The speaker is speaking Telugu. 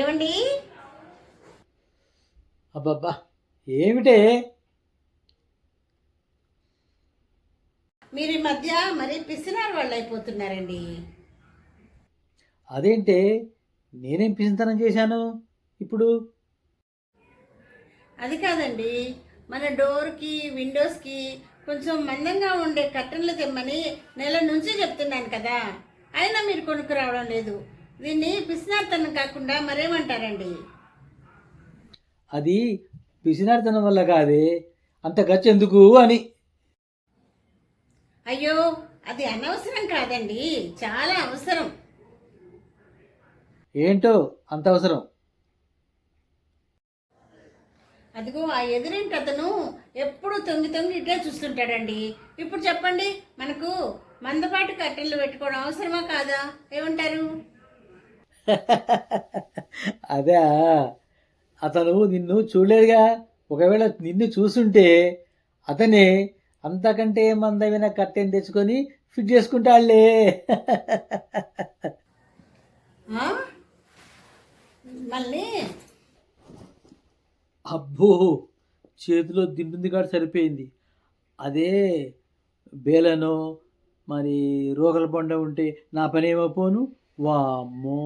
ఏమండి? అబ్బబ్బా ఏమిటే? మీరు ఈ మధ్య మరీ పిసినారు వాళ్ళు అయిపోతున్నారండి. అదేంటే నేనేం పిసింతనం చేశాను ఇప్పుడు? అది కాదండి మన డోర్కి విండోస్కి కొంచెం మందంగా ఉండే కట్టెలు తెమ్మని నెల నుంచి చెప్తున్నాను కదా. అయినా మీరు కొనుక్కు రావడం లేదు. దీన్ని పిసినార్తనం కాకుండా మరేమంటారండి? అది పిసినారితనం వల్ల కాదే అంత ఖర్చు ఎందుకు అని. అయ్యో అది అనవసరం కాదండి చాలా అవసరం. ఏంటో అంత అవసరం? అదిగో ఆ ఎదురింటి అతను ఎప్పుడు తొంగి తొంగి ఇట్లే చూస్తుంటాడండి. ఇప్పుడు చెప్పండి మనకు మందపాటి కట్టెలు పెట్టుకోవడం అవసరమా కాదా? ఏమంటారు? అదే అతను నిన్ను చూడలేదుగా. ఒకవేళ నిన్ను చూసుంటే అతనే అంతకంటే మందమైన కట్టెని తెచ్చుకొని ఫిట్ చేసుకుంటాడులే. ఆ? మళ్ళీ అబ్బో చేతిలో దిండుంది కాడ సరిపోయింది. అదే బేలనో మరి రోగల బండ ఉంటే నా పని. ఏమైపోను వామ్మో